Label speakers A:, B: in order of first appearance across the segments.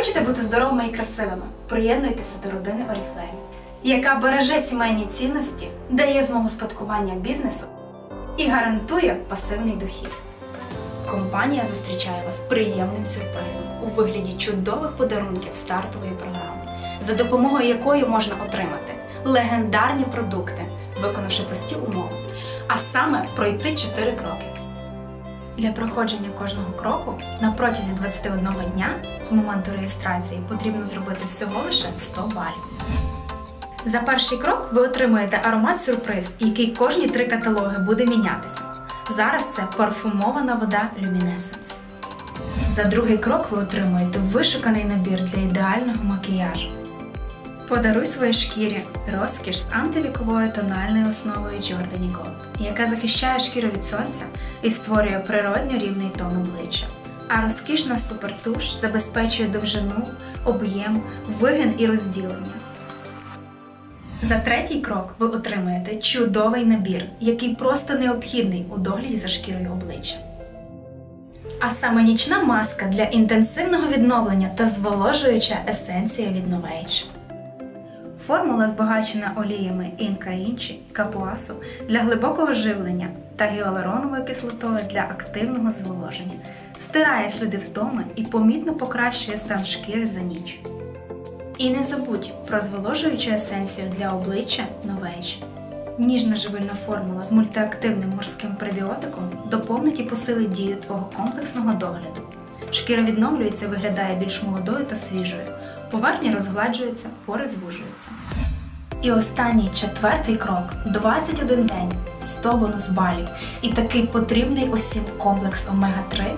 A: Хочете бути здоровими і красивими? Приєднуйтеся до родини Oriflame, яка береже сімейні цінності, дає змогу спадкування бізнесу і гарантує пасивний дохід. Компанія зустрічає вас приємним сюрпризом у вигляді чудових подарунків стартової програми, за допомогою якої можна отримати легендарні продукти, виконавши прості умови, а саме пройти 4 кроки. Для проходження кожного кроку на протязі 21 дня з моменту реєстрації потрібно зробити всього лише 100 балів. За перший крок ви отримуєте аромат сюрприз, який кожні три каталоги буде мінятися. Зараз це парфумована вода Luminescence. За другий крок ви отримуєте вишуканий набір для ідеального макіяжу. Подаруй своїй шкірі розкіш з антивіковою тональною основою Giordani Gold, яка захищає шкіру від сонця і створює природньо рівний тон обличчя. А розкішна супертуш забезпечує довжину, об'єм, вигин і розділення. За третій крок ви отримаєте чудовий набір, який просто необхідний у догляді за шкірою обличчя. А саме нічна маска для інтенсивного відновлення та зволожуюча есенція від Novage. Формула збагачена оліями інка інчі, капуасу для глибокого живлення та гіалуроновою кислотою для активного зволоження, стирає сліди втоми і помітно покращує стан шкіри за ніч. І не забудь про зволожуючу есенцію для обличчя Novage. Ніжна живильна формула з мультиактивним морським пребіотиком доповнить і посилить дію твого комплексного догляду. Шкіра відновлюється, виглядає більш молодою та свіжою. Поверхня розгладжується, пори звужуються. І останній четвертий крок 21 день, 100 бонус балів і такий потрібний усім комплекс Омега-3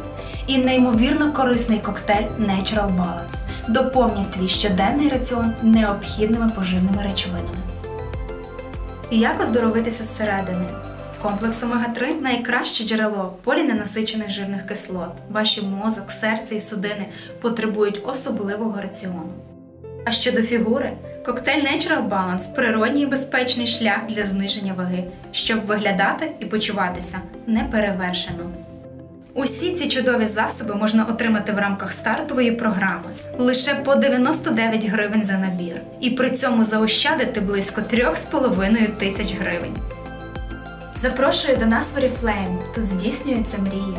A: і неймовірно корисний коктейль Natural Balance доповнять твій щоденний раціон необхідними поживними речовинами. Як оздоровитися зсередини? Комплекс омега-3 найкраще джерело поліненасичених жирних кислот. Ваші мозок, серце і судини потребують особливого раціону. А щодо фігури, коктейль Natural Balance природній і безпечний шлях для зниження ваги, щоб виглядати і почуватися неперевершено. Усі ці чудові засоби можна отримати в рамках стартової програми лише по 99 гривень за набір, і при цьому заощадити близько 3,5 тисяч гривень. Запрошую до нас в Oriflame, тут здійснюються мрії.